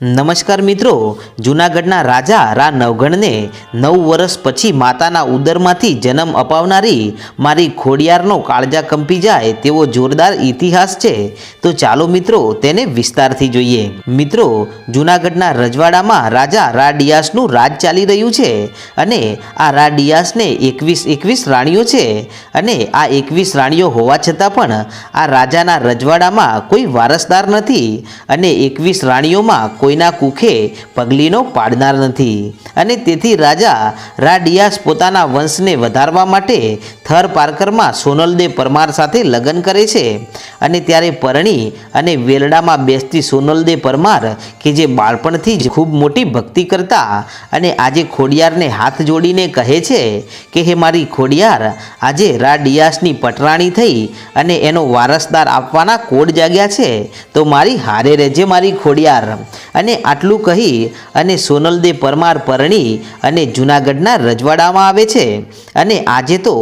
નમસ્કાર મિત્રો, જૂનાગઢના રાજા રા નવગણને નવ વર્ષ પછી માતાના ઉદરમાંથી જન્મ અપાવનારી મારી ખોડિયારનો કાળજા કંપી જાય તેવો જોરદાર ઇતિહાસ છે. તો ચાલો મિત્રો, તેને વિસ્તારથી જોઈએ. મિત્રો, જૂનાગઢના રજવાડામાં રાજા રા ડિયાસનું રાજ ચાલી રહ્યું છે અને આ રા ડિયાસને એકવીસ એકવીસ રાણીઓ છે અને આ એકવીસ રાણીઓ હોવા છતાં પણ આ રાજાના રજવાડામાં કોઈ વારસદાર નથી અને એકવીસ રાણીઓમાં કોઈના કુખે પગલીનો પાડનાર નથી. અને તેથી રાજા રાડિયાસ પોતાના વંશને વધારવા માટે થર પારકરમાં સોનલદે પરમાર સાથે લગ્ન કરે છે. અને ત્યારે પરણી અને વેલડામાં બેસતી સોનલદે પરમાર, કે જે બાળપણથી જ ખૂબ મોટી ભક્તિ કરતા અને આજે ખોડિયારને હાથ જોડીને કહે છે કે, હે મારી ખોડિયાર, આજે રાડિયાસની પટરાણી થઈ અને એનો વારસદાર આપવાના કોડ જાગ્યા છે. તો મારી હારે રહેજે મારી ખોડિયાર. અને આટલું કહી અને સોનલદે પરમાર પરણી અને જૂનાગઢના રજવાડામાં આવે છે. અને આજે તો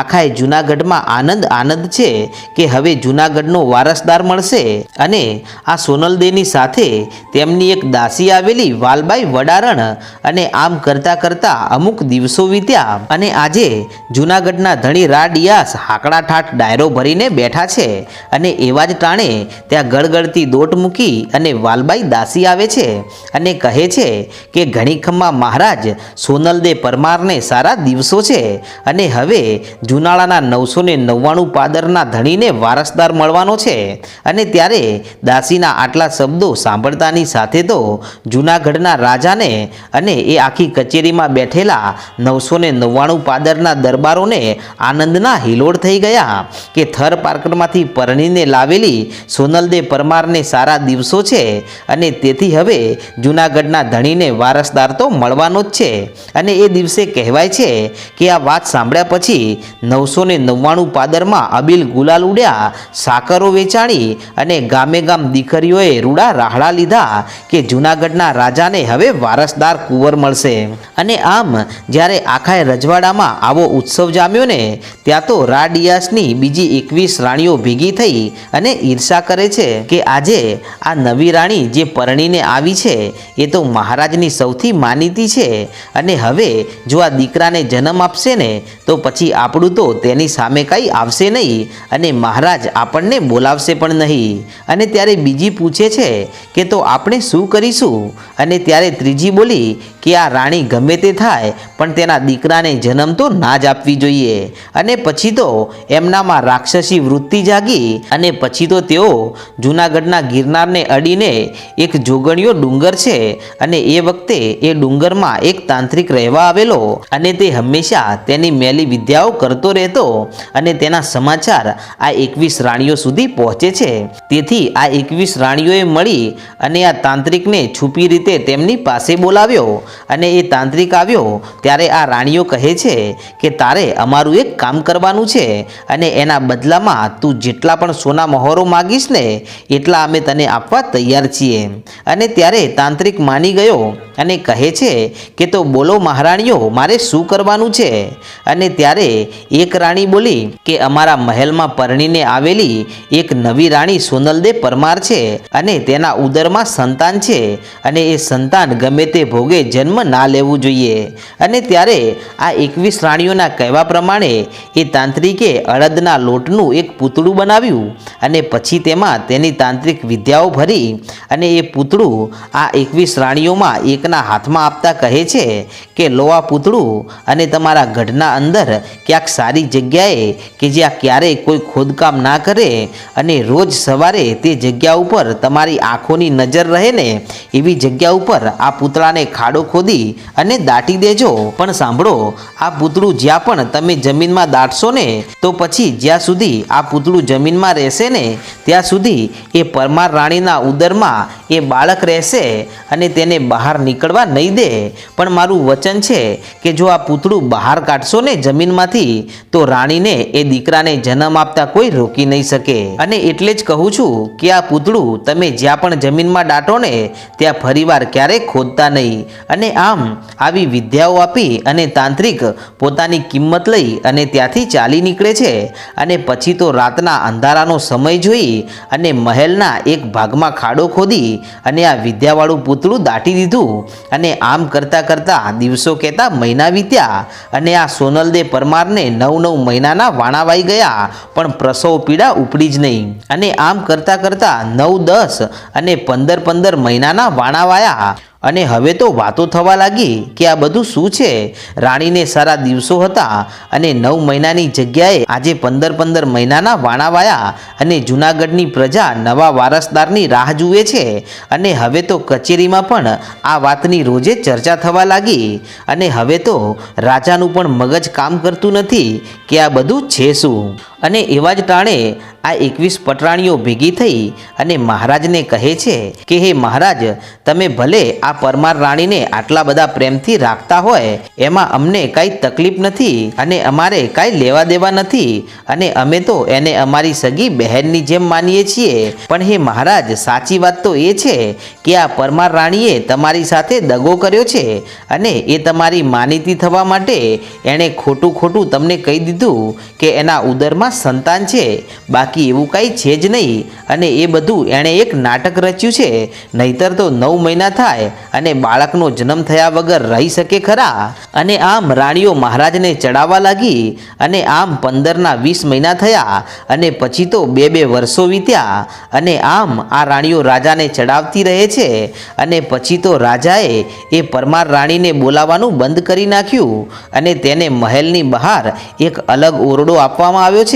આખાય જૂનાગઢમાં આનંદ આનંદ છે કે હવે જૂનાગઢનો વારસદાર મળશે. અને આ સોનલદેની સાથે તેમની એક દાસી આવેલી વાલબાઈ વડારણ અને આમ કરતાં કરતાં અમુક દિવસો વીત્યા. અને આજે જૂનાગઢના ધણી રાડિયાસ હાકડા ઠાઠ ડાયરો ભરીને બેઠા છે. અને એવા જ ટાણે ત્યાં ગળગળતી દોટ મૂકી અને વાલબાઈ દાસી આવે છે અને કહે છે કે ઘણીખમ્મા મહારાજ સોનલદે પરમારને સારા દિવસો છે અને હવે જુનાળાના નવસો ને નવ્વાણું પાદરના ધણીને વારસદાર મળવાનો છે. અને ત્યારે દાસીના આટલા શબ્દો સાંભળતાની સાથે તો જૂનાગઢના રાજાને અને એ આખી કચેરીમાં બેઠેલા નવસો ને નવ્વાણું પાદરના દરબારોને આનંદના હિલોળ થઈ ગયા કે થર પાર્કરમાંથી પરણીને લાવેલી સોનલદે પરમારને સારા દિવસો છે. અને તેથી હવે જૂનાગઢના ધણીને વારસદાર તો મળવાનો જ છે. અને એ દિવસે કહેવાય છે કે આ વાત સાંભળ્યા પછી નવસો ને નવ્વાણું પાદરમાં અબીલ ગુલાલ ઉડ્યા, સાકરો વેચાણી અને ગામે ગામ દીકરીઓએ રૂડા રાહડા લીધા કે જૂનાગઢના રાજાને હવે વારસદાર કુંવર મળશે. અને આમ જ્યારે આખાય રજવાડામાં આવો ઉત્સવ જામ્યો ને, ત્યાં તો રાડિયાસની બીજી એકવીસ રાણીઓ ભેગી થઈ અને ઈર્ષા કરે છે કે આજે આ નવી રાણી જે પરણીને આવી છે, એ તો મહારાજની સૌથી માનીતી છે. અને હવે જો આ દીકરાને જન્મ આપશે ને, તો પછી આપણું તો તેની સામે કંઈ આવશે નહીં અને મહારાજ આપણને બોલાવશે પણ નહીં. અને ત્યારે બીજી પૂછે છે કે તો આપણે શું કરીશું? અને ત્યારે ત્રીજી બોલી કે આ રાણી ગમે તે થાય, પણ તેના દીકરાને જન્મ તો ના જ આપવી જોઈએ. અને પછી તો એમનામાં રાક્ષસી વૃત્તિ જાગી, અને પછી તો તેઓ જૂનાગઢના ગિરનારને અડીને એક જોગણીયો ડુંગર છે, અને એ વખતે એ ડુંગરમાં એક તાંત્રિક રહેવા આવેલો, અને તે હંમેશા તેની મેલી વિદ્યાઓ કરતો રહેતો, અને તેના સમાચાર આ એકવીસ રાણીઓ સુધી પહોંચે છે. તેથી આ એકવીસ રાણીઓએ મળી, અને આ તાંત્રિકને છુપી રીતે તેમની પાસે બોલાવ્યો. અને એ તાંત્રિક આવ્યો ત્યારે આ રાણીઓ કહે છે કે તારે અમારું એક કામ કરવાનું છે અને એના બદલામાં તું જેટલા પણ સોના મહોરો માગીશ ને એટલા અમે તને આપવા તૈયાર છીએ. અને ત્યારે તાંત્રિક માની ગયો અને કહે છે કે તો બોલો મહારાણીઓ, મારે શું કરવાનું છે? અને ત્યારે એક રાણી બોલી કે અમારા મહેલમાં પરણીને આવેલી એક નવી રાણી સોનલદે પરમાર છે અને તેના ઉદરમાં સંતાન છે અને એ સંતાન ગમે તે ભોગે જન્મ ના લેવું જોઈએ. અને ત્યારે આ એકવીસ રાણીઓના કહેવા પ્રમાણે એ તાંત્રિકે અડદના લોટનું એક પૂતળું બનાવ્યું અને પછી તેમાં તેની તાંત્રિક વિદ્યાઓ ભરી અને એ પૂતળું આ એકવીસ રાણીઓમાં એકના હાથમાં આપતા કહે છે કે, લો આ પૂતળું અને તમારા ગઢના અંદર ક્યાંક સારી જગ્યાએ કે જ્યાં ક્યારેય કોઈ ખોદકામ ના કરે અને રોજ સવારે તે જગ્યા ઉપર તમારી આંખોની નજર રહે ને એવી જગ્યા ઉપર આ પૂતળાને ખાડો ખોદી અને દાટી દેજો. પણ સાંભળો, આ પૂતળું જ્યાં પણ તમે જમીનમાં દાટશો ને, તો પછી જ્યાં સુધી આ પૂતળું જમીનમાં રહેશે ને, ત્યાં સુધી એ પરમાર રાણીના ઉદરમાં એ બાળક રહેશે અને તેને બહાર નીકળવા નહીં દે. પણ મારું વચન છે કે જો આ પૂતળું બહાર કાઢશો ને જમીનમાંથી, તો રાણીને એ દીકરાને જન્મ આપતા કોઈ રોકી નહીં શકે. અને એટલે જ કહું છું કે આ પૂતળું તમે જ્યાં પણ જમીનમાં દાટો ને, ત્યાં ફરીવાર ક્યારેય ખોદતા નહીં. અને આમ આવી વિદ્યાઓ આપી અને તાંત્રિક પોતાની કિંમત લઈ અને ત્યાંથી ચાલી નીકળે છે. અને પછી તો રાતના અંધારાનો સમય જોઈ અને મહેલના એક ભાગમાં ખાડો ખોદી અને આ વિદ્યાવાળું પૂતળું દાટી દીધું. અને આમ કરતાં કરતાં દિવસો કહેતા મહિના વીત્યા અને આ સોનલદે પરમારને નવ નવ મહિનાના વાણાવાઈ ગયા, પણ પ્રસવ પીડા ઉપડી જ નહીં. અને આમ કરતાં કરતાં નવ દસ અને પંદર પંદર મહિનાના વાણાવાયા. અને હવે તો વાતો થવા લાગી કે આ બધું શું છે? રાણીને સારા દિવસો હતા અને નવ મહિનાની જગ્યાએ આજે પંદર પંદર મહિનાના વાણા વાયા અને જૂનાગઢની પ્રજા નવા વારસદારની રાહ જુએ છે. અને હવે તો કચેરીમાં પણ આ વાતની રોજે ચર્ચા થવા લાગી. અને હવે તો રાજાનું પણ મગજ કામ કરતું નથી કે આ બધું છે શું? અને એવા જ ટાણે આ એકવીસ પટરાણીઓ ભેગી થઈ અને મહારાજને કહે છે કે, હે મહારાજ, તમે ભલે આ પરમાર રાણીને આટલા બધા પ્રેમથી રાખતા હોય, એમાં અમને કાંઈ તકલીફ નથી અને અમારે કાંઈ લેવા દેવા નથી અને અમે તો એને અમારી સગી બહેનની જેમ માનીએ છીએ. પણ હે મહારાજ, સાચી વાત તો એ છે કે આ પરમાર રાણીએ તમારી સાથે દગો કર્યો છે અને એ તમારી માનીતી થવા માટે એણે ખોટું ખોટું તમને કહી દીધું કે એના ઉદરમાં સંતાન છે, બાકી એવું કાંઈ છે જ નહીં. અને એ બધું એણે એક નાટક રચ્યું છે. નહીતર તો નવ મહિના થાય અને બાળકનો જન્મ થયા વગર રહી શકે ખરા. અને આમ રાણીઓ મહારાજને ચડાવવા લાગી અને આમ પંદરના વીસ મહિના થયા અને પછી તો બે બે વર્ષો વીત્યા. અને આમ આ રાણીઓ રાજાને ચડાવતી રહે છે અને પછી તો રાજાએ એ પરમાર રાણીને બોલાવવાનું બંધ કરી નાખ્યું. અને તેને મહેલની બહાર એક અલગ ઓરડો આપવામાં આવ્યો છે.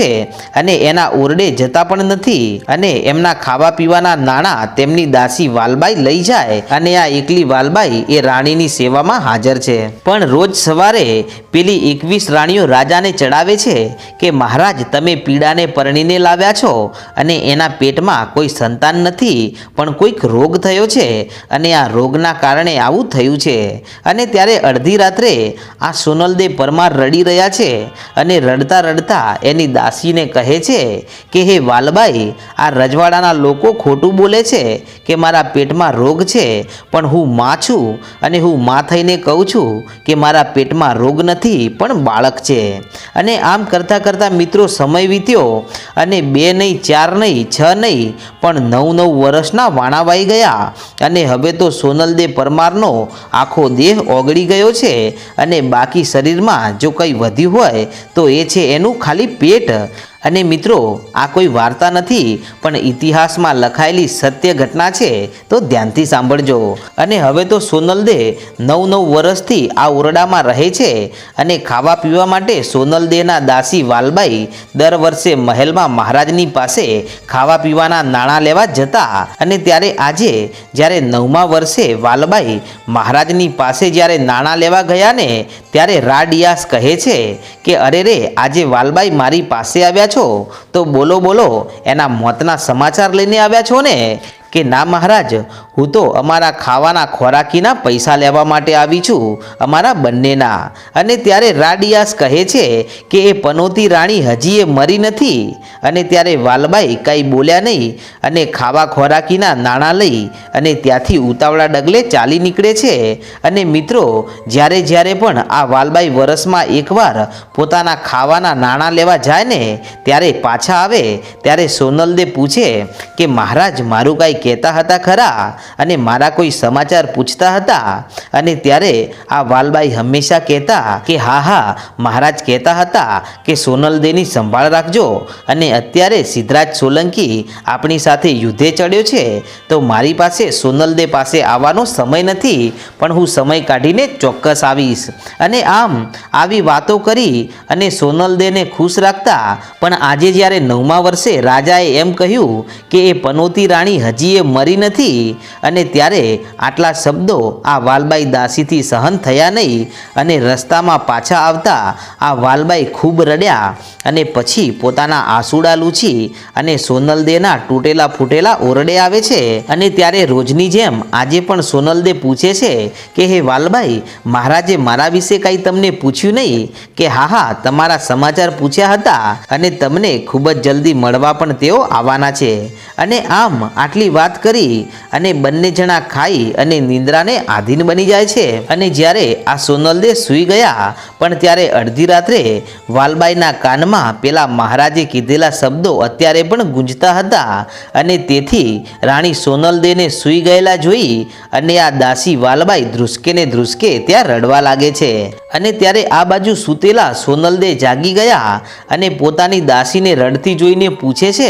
અને એના ઓરડે જતા પણ નથી અને એમના ખાવા પીવાના નાણાં તેમની દાસી વાલબાઈ લઈ જાય અને આ એકલી વાલબાઈ એ રાણીની સેવામાં હાજર છે. પણ રોજ સવારે પેલી એકવીસ રાણીઓ રાજાને ચડાવે છે કે, મહારાજ, તમે પીડાને પરણીને લાવ્યા છો અને એના પેટમાં કોઈ સંતાન નથી, પણ કોઈક રોગ થયો છે અને આ રોગના કારણે આવું થયું છે. અને ત્યારે અડધી રાત્રે આ સોનલદે પરમાર રડી રહ્યા છે અને રડતા રડતા એની દાસીને કહે છે કે, હે વાલબાઈ, આ રજવાડાના લોકો ખોટું બોલે છે કે મારા પેટમાં રોગ છે, પણ હું માં છું અને હું માં થઈને કહું છું કે મારા પેટમાં રોગ નથી, પણ બાળક છે. અને આમ કરતાં કરતાં મિત્રો સમય વીત્યો અને બે નહીં, ચાર નહીં, છ નહીં, પણ નવ નવ વર્ષના વાણાવાઈ ગયા. અને હવે તો સોનલદે પરમારનો આખો દેહ ઓગળી ગયો છે અને બાકી શરીરમાં જો કંઈ વધ્યું હોય, તો એ છે એનું ખાલી પેટ. અને મિત્રો, આ કોઈ વાર્તા નથી, પણ ઇતિહાસમાં લખાયેલી સત્ય ઘટના છે, તો ધ્યાનથી સાંભળજો. અને હવે તો સોનલ દે નવ નવ વર્ષથી આ ઓરડામાં રહે છે અને ખાવા પીવા માટે સોનલ દેના દાસી વાલબાઈ દર વર્ષે મહેલમાં મહારાજની પાસે ખાવા પીવાના નાણાં લેવા જતા. અને ત્યારે આજે, જ્યારે નવમા વર્ષે વાલબાઈ મહારાજની પાસે જ્યારે નાણાં લેવા ગયા ને ત્યારે રાડિયાસ કહે છે કે, અરે રે, આજે વાલબાઈ મારી પાસે આવ્યા છો? તો બોલો બોલો, એના મોતના સમાચાર લઈને આવ્યા છો ને? કે ના મહારાજ હું તો અમારા ખાવાના ખોરાકીના પૈસા લેવા માટે આવી છું, અમારા બંનેના. અને ત્યારે રાડિયાસ કહે છે કે એ પનોતી રાણી હજી એ મરી નથી. અને ત્યારે વાલબાઈ કાંઈ બોલ્યા નહીં અને ખાવા ખોરાકીના નાણાં લઈ અને ત્યાંથી ઉતાવળા ડગલે ચાલી નીકળે છે. અને મિત્રો, જ્યારે જ્યારે પણ આ વાલબાઈ વરસમાં એકવાર પોતાના ખાવાના નાણાં લેવા જાય ને, ત્યારે પાછા આવે, ત્યારે સોનલદે પૂછે કે મહારાજ, મારું કાંઈ કહેતા હતા ખરા? અને મારા કોઈ સમાચાર પૂછતા હતા? અને ત્યારે આ વાલબાઈ હંમેશા કહેતા કે, હા હા, મહારાજ કહેતા હતા કે, સોનલદેની સંભાળ રાખજો. અને અત્યારે સિદ્ધરાજ સોલંકી આપણી સાથે યુદ્ધે ચડ્યો છે, તો મારી પાસે સોનલદે પાસે આવવાનો સમય નથી, પણ હું સમય કાઢીને ચોક્કસ આવીશ. અને આમ આવી વાતો કરી અને સોનલદેને ખુશ રાખતા, પણ આજે જ્યારે નવમા વર્ષે રાજાએ એમ કહ્યું કે, એ પનોતી રાણી હજી એ મરી નથી અને ત્યારે આટલા શબ્દો આ વાલબાઈ દાસીથી સહન થયા નહીં અને રસ્તામાં પાછા આવતા આ વાલબાઈ ખૂબ રડ્યા અને પછી પોતાના આંસુડા લૂછી અને સોનલદેના તૂટેલા ફૂટેલા ઓરડે આવે છે. અને ત્યારે રોજની જેમ આજે પણ સોનલદે પૂછે છે કે, હે વાલબાઈ, મહારાજે મારા વિશે કાંઈ તમને પૂછ્યું નહીં? કે હા હા તમારા સમાચાર પૂછ્યા હતા અને તમને ખૂબ જ જલ્દી મળવા પણ તેઓ આવવાના છે. અને આમ આટલી વાત કરી અને બંને જણા ખાઈ અને નિંદ્રાને આધીન બની જાય છે. અને જ્યારે આ સોનલદે સૂઈ ગયા, પણ ત્યારે અડધી રાત્રે વાલબાઈના કાનમાં પેલા મહારાજે કીધેલા શબ્દો અત્યારે પણ ગુંજતા હતા. અને તેથી રાણી સોનલદેને સૂઈ ગયેલા જોઈ અને આ દાસી વાલબાઈ ધ્રુસકે ને ધ્રુસકે ત્યાં રડવા લાગે છે. અને ત્યારે આ બાજુ સૂતેલા સોનલદે જાગી ગયા અને પોતાની દાસીને રડતી જોઈને પૂછે છે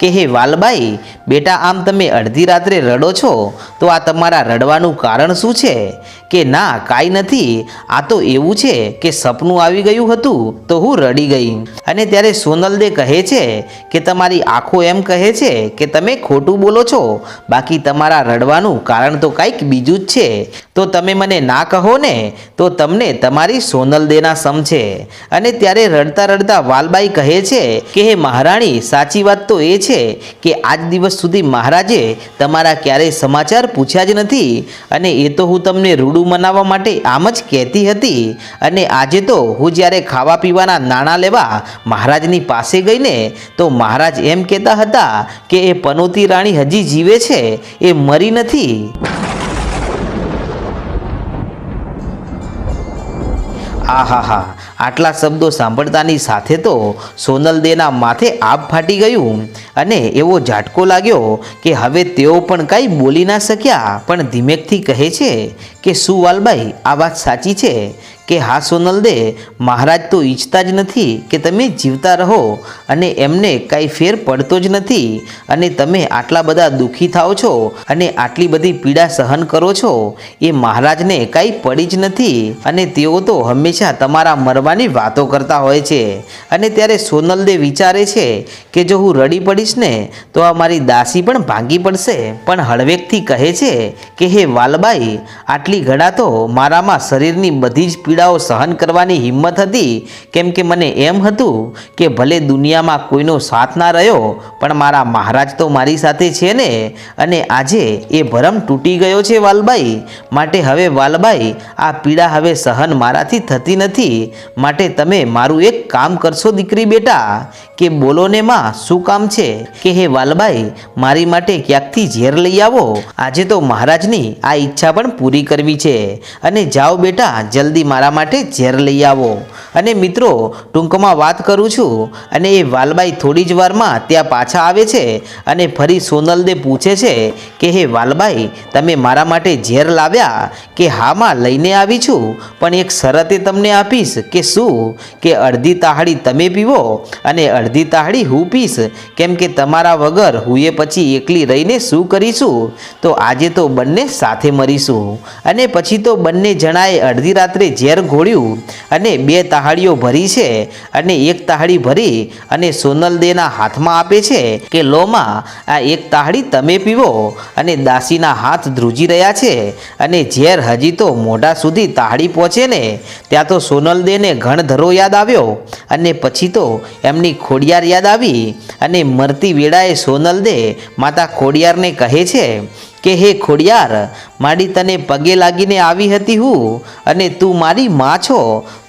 કે, હે વાલબાઈ બેટા, આમ તમે અડધી રાત્રે રડો છો? તો આ તમારા રડવાનું કારણ શું છે? કે ના, કાંઈ નથી. આ તો એવું છે કે સપનું આવી ગયું હતું, તો હું રડી ગઈ. અને ત્યારે સોનલદે કહે છે કે તમારી આંખો એમ કહે છે કે તમે ખોટું બોલો છો. બાકી તમારા રડવાનું કારણ તો કાંઈક બીજું જ છે. તો તમે મને ના કહો ને, તો તમને તમારી સોનલદેના સમ છે. અને ત્યારે રડતા રડતા વાલબાઈ કહે છે કે, હે મહારાણી, સાચી વાત તો એ છે કે આજ દિવસ સુધી મહારાજે તમારા ક્યારેય સમાચાર પૂછ્યા જ નથી અને એ તો હું તમને રૂડું મનાવવા માટે આમ જ કહેતી હતી અને આજે તો હું જ્યારે ખાવા પીવાના નાણાં લેવા મહારાજની પાસે ગઈને તો મહારાજ એમ કહેતા હતા કે એ પનોતી રાણી હજી જીવે છે, એ મરી નથી. આહાહા. આટલા શબ્દો સાંભળતાની સાથે તો સોનલદેના માથે આપ ફાટી ગયું અને એવો ઝાટકો લાગ્યો કે હવે તેઓ પણ કાંઈ બોલી ના શક્યા. પણ ધીમેકથી કહે છે કે, શું વાલબાઈ, આ વાત સાચી છે? કે હા સોનલ દે મહારાજ તો ઈચ્છતા જ નથી કે તમે જીવતા રહો અને એમને કાંઈ ફેર પડતો જ નથી અને તમે આટલા બધા દુઃખી થાઓ છો અને આટલી બધી પીડા સહન કરો છો, એ મહારાજને કાંઈ પડી જ નથી અને તેઓ તો હંમેશા તમારા મરવાની વાતો કરતા હોય છે. અને ત્યારે સોનલ દે વિચારે છે કે જો હું રડી પડીશ ને, તો આ મારી દાસી પણ ભાંગી પડશે. પણ હળવેકથી કહે છે કે, હે વાલબાઈ, આટલી ઘડા તો મારામાં શરીરની બધી જ પીડાઓ સહન કરવાની હિંમત હતી? કેમ કે મને એમ હતું કે ભલે દુનિયામાં કોઈનો સાથ ના રહ્યો, પણ મારા મહારાજ તો મારી સાથે છે ને. અને આજે એ ભરમ તૂટી ગયો છે વાલબાઈ. માટે હવે વાલબાઈ, આ પીડા હવે સહન મારાથી થતી નથી. માટે તમે મારું એક કામ કરશો દીકરી બેટા. કે બોલો ને માં, શું કામ છે? કે હે વાલબાઈ, મારી માટે ક્યાંકથી ઝેર લઈ આવો? આજે તો મહારાજની આ ઈચ્છા પણ પૂરી કરવી છે. અને જાઓ બેટા, જલ્દી મારા માટે ઝેર લઈ આવો. અને મિત્રો, ટૂંકમાં વાત કરું છું, અને એ વાલબાઈ થોડી જ વારમાં ત્યાં પાછા આવે છે, અને ફરી સોનલને પૂછે છે કે, હે વાલબાઈ, તમે મારા માટે ઝેર લાવ્યા? કે હામાં લઈને આવી છું? પણ એક શરતે તમને આપીશ કે શું? કે અડધી તાહડી તમે પીવો, અને અડધી તાહડી હું પીશ. કેમ કે તમારા વગર હું એ પછી એકલી રહીને શું કરીશું? તો આજે તો બંને સાથે મરીશું. અને પછી તો બંને જણાએ અડધી રાત્રે ઝેર ઘોળ્યું અને બે તહાડીઓ ભરી છે અને એક તહાડી ભરી અને સોનલદેના હાથમાં આપે છે કે, લોમાં, આ એક તહાડી તમે પીવો. અને દાસીના હાથ ધ્રુજી રહ્યા છે અને ઝેર હજી તો મોઢા સુધી તહાડી પહોંચે ને, ત્યાં તો સોનલદેને ઘણધરો યાદ આવ્યો અને પછી તો એમની ખોડિયાર યાદ આવી અને મરતી વેળાએ સોનલદે માતા ખોડિયારને કહે છે કે, હે ખોડિયાર, મારી તને પગે લાગીને આવી હતી હું અને તું મારી માં છો,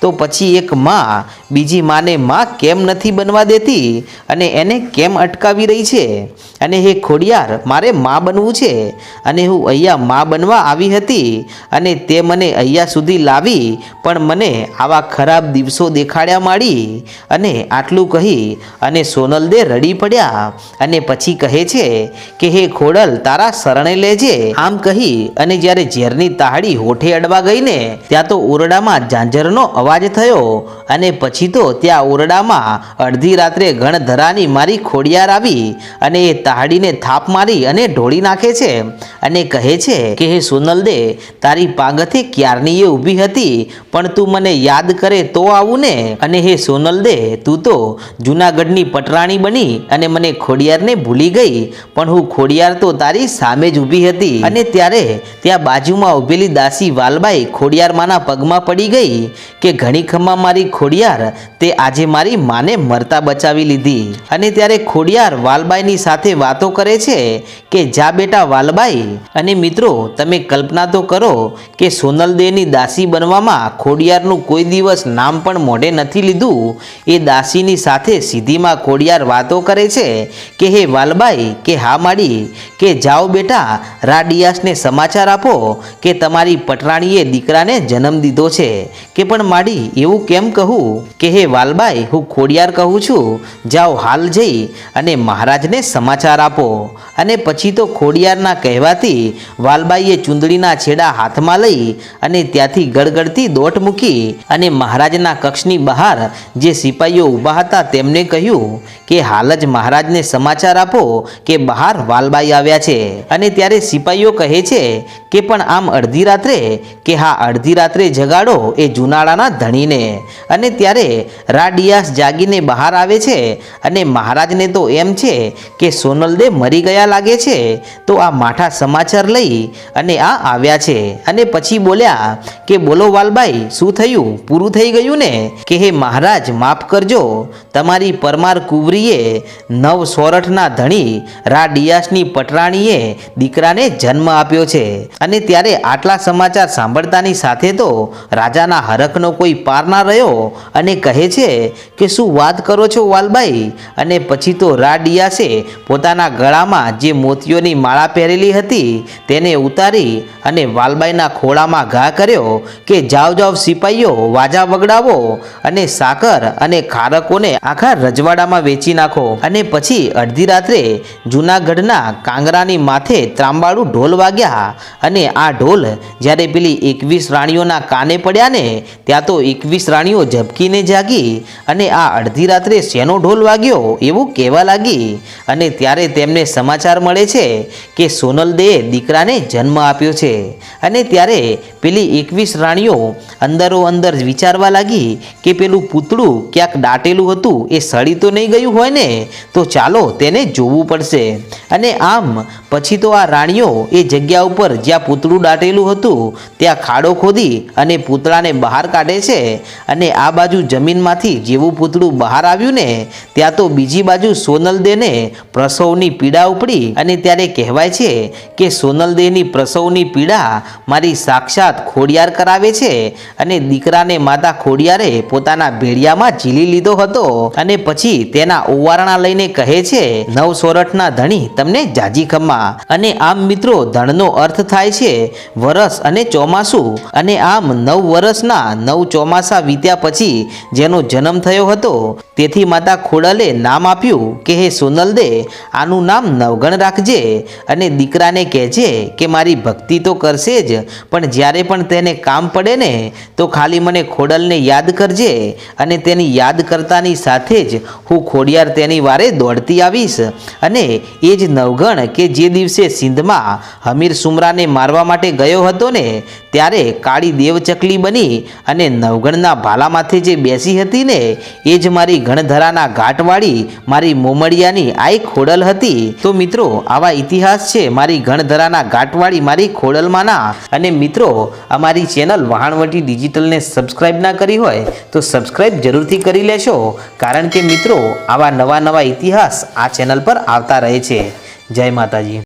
તો પછી એક માં બીજી માને માં કેમ નથી બનવા દેતી અને એને કેમ અટકાવી રહી છે? અને હે ખોડિયાર, મારે માં બનવું છે અને હું અહીંયા માં બનવા આવી હતી અને તે મને અહીંયા સુધી લાવી, પણ મને આવા ખરાબ દિવસો દેખાડ્યા માડી અને આટલું કહી અને સોનલ દે રડી પડ્યા અને પછી કહે છે કે, હે ખોડલ, તારા શરણે લેજે આમ કહી અને જ્યારે ઝેરની તાહડી હોઠે અડવા ગઈ ત્યાં તો ઓરડામાં ઝાંઝરનો અવાજ થયો અને પછી તો ત્યાં ઓરડામાં અડધી રાત્રે ગણધરાની મારી ખોડિયાર આવી અને એ તાહડીને થાપ મારી અને ઢોળી નાખે છે અને કહે છે કે, હે સોનલદે, તારી પાગથે ક્યારની એ ઊભી હતી? પણ તું મને યાદ કરે તો આવું ને અને હે સોનલ દે તું તો જૂનાગઢની પટરાણી બની અને મને ખોડિયારને ભૂલી ગઈ. પણ હું ખોડિયાર તો તારી સામે જ ઊભી હતી. અને ત્યારે ત્યાં બાજુમાં ઊભેલી દાસી વાલબાઈ ખોડિયારમાના પગમાં પડી ગઈ કે ઘણી ખમ્મા મારી ખોડિયાર, તે આજે મારી માને મરતા બચાવી લીધી. અને ત્યારે ખોડિયાર વાલબાઈની સાથે વાતો કરે છે કે, જા બેટા વાલબાઈ, અને મિત્રો, તમે કલ્પના તો કરો કે સોનલદેવની દાસી બનવામાં ખોડિયારનું કોઈ દિવસ નામ પણ મોઢે નથી લીધું. એ દાસીની સાથે સીધીમાં ખોડિયાર વાતો કરે છે કે, હે વાલબાઈ, કે હા માડી, કે જાઓ બેટા રાડિયાસને સમાચાર આપો કે તમારી પટરાણીએ દીકરાને જન્મ દીધો છે. કે પણ માડી, એવું કેમ કહું? કે હે વાલબાઈ, હું ખોડિયાર કહું છું. જાઓ હાલ જઈ અને મહારાજને સમાચાર આપો. અને પછી તો ખોડિયારના કહેવાથી વાલબાઈએ ચૂંદડીના છેડા હાથમાં લઈ અને ત્યાંથી ગડગડતી દોટ મૂકી અને મહારાજના કક્ષની બહાર જે સિપાહીઓ ઊભા હતા તેમને કહ્યું કે, હાલ જ મહારાજને સમાચાર આપો કે બહાર વાલબાઈ આવ્યા છે. અને ત્યારે સિપાહીઓ કહે છે કે પણ આમ અડધી રાત્રે કે હા, અડધી રાત્રે જગાડો એ જુનાળાના ધણીને. અને ત્યારે રાડિયાસ જાગીને બહાર આવે છે અને મહારાજને તો એમ છે કે સોનલદે મરી ગયા લાગે છે, તો આ માઠા સમાચાર લઈ અને આ આવ્યા છે. અને પછી બોલ્યા કે બોલો વાલભાઈ શું થયું? પૂરું થઈ ગયું ને? કે હે મહારાજ, માફ કરજો. તમારી પરમાર કુંવરીએ નવ સોરઠના ધણી રાડિયાસની પટરાણીએ પટરાણીએ દીકરાને જન્મ આપ્યો છે. અને ત્યારે આટલા સમાચાર સાંભળતાની સાથે તો રાજાના હરખનો કોઈ પાર ના રહ્યો અને કહે છે કે, શું વાત કરો છો વાલબાઈ? અને પછી તો રાડિયાસે પોતાના ગળામાં જે મોતીઓની માળા પહેરેલી હતી તેને ઉતારી અને વાલબાઈના ખોળામાં ઘા કર્યો કે, જાવ જાવ સિપાહીઓ વાજા વગડાવો અને સાકર અને ખારકોને આખા રજવાડામાં વેચી નાખો. અને પછી અડધી રાત્રે જૂનાગઢના કાંગરાની માથે ત્રાંબાળું ઢોલ વાગ્યા અને આ ઢોલ જ્યારે પેલી એકવીસ રાણીઓના કાને પડ્યા ને, ત્યાં તો એકવીસ રાણીઓ ઝબકીને જાગી અને આ અડધી રાત્રે શેનો ઢોલ વાગ્યો એવું કહેવા લાગી. અને ત્યારે તેમને સમાચાર મળે છે કે સોનલ દેએ દીકરાને જન્મ આપ્યો છે. અને ત્યારે પેલી એકવીસ રાણીઓ અંદરો અંદર વિચારવા લાગી કે પેલું પૂતળું ક્યાંક દાટેલું હતું, એ સડી તો નહીં ગયું હોય ને, તો ચાલો તેને જોવું પડશે. અને આમ પછી તો આ રાણીઓ એ જગ્યા ઉપર જ્યાં પૂતળું દાટેલું હતું, ત્યાં ખાડો ખોદી અને પૂતળાને બહાર કાઢે છે અને આ બાજુ જમીનમાંથી જેવું પૂતળું બહાર આવ્યું ને, ત્યાં તો બીજી બાજુ સોનલદેને પ્રસવની પીડા ઉપડી અને ત્યારે કહેવાય છે કે સોનલદેહની પ્રસવની પીડા મારી સાક્ષાત ખોડિયાર કરાવે છે અને દીકરાને માતા ખોડિયારે પોતાના ભેડિયામાં ઝીલી લીધો હતો અને પછી તેના ઓવારણા લઈને કહે છે નવ સોરઠના ધણી તમને જાજી ખમ્મા. અને આમ મિત્રો ધનનો અર્થ થાય છે વરસ અને ચોમાસું. અને આમ નવ વર્ષના નવ ચોમાસા વીત્યા પછી જેનો જન્મ થયો હતો, તેથી માતા ખોડલે નામ આપ્યું કે, હે સોનલ દે આનું નામ નવગણ રાખજે અને દીકરાને કહેજે કે, મારી ભક્તિ તો કરશે જ, પણ જ્યારે પણ તેને કામ પડે ને, તો ખાલી મને ખોડલને યાદ કરજે અને તેની યાદ કરતાની સાથે જ હું ખોડિયાર તેની વારે દોડતી આવીશ. અને એ જ નવગણ કે જે દિવસે સિંધમાં હમીર સુમરાને મારવા માટે ગયો હતો ને, ત્યારે કાળી દેવચકલી બની અને નવગણના ભાલામાંથી જે બેસી હતી ને, એ જ મારી ગણધરાના ઘાટવાળી મારી મોમડિયાની આઈ ખોડલ હતી. તો મિત્રો, આવા ઇતિહાસ છે મારી ગણધરાના ઘાટવાળી મારી ખોડલમાંના. અને મિત્રો, અમારી ચેનલ વહાણવટી ડિજિટલને સબસ્ક્રાઇબ ના કરી હોય, તો સબસ્ક્રાઇબ જરૂરથી કરી લેશો. કારણ કે મિત્રો, આવા નવા નવા ઇતિહાસ આ ચેનલ પર આવતા રહે છે. જય માતાજી.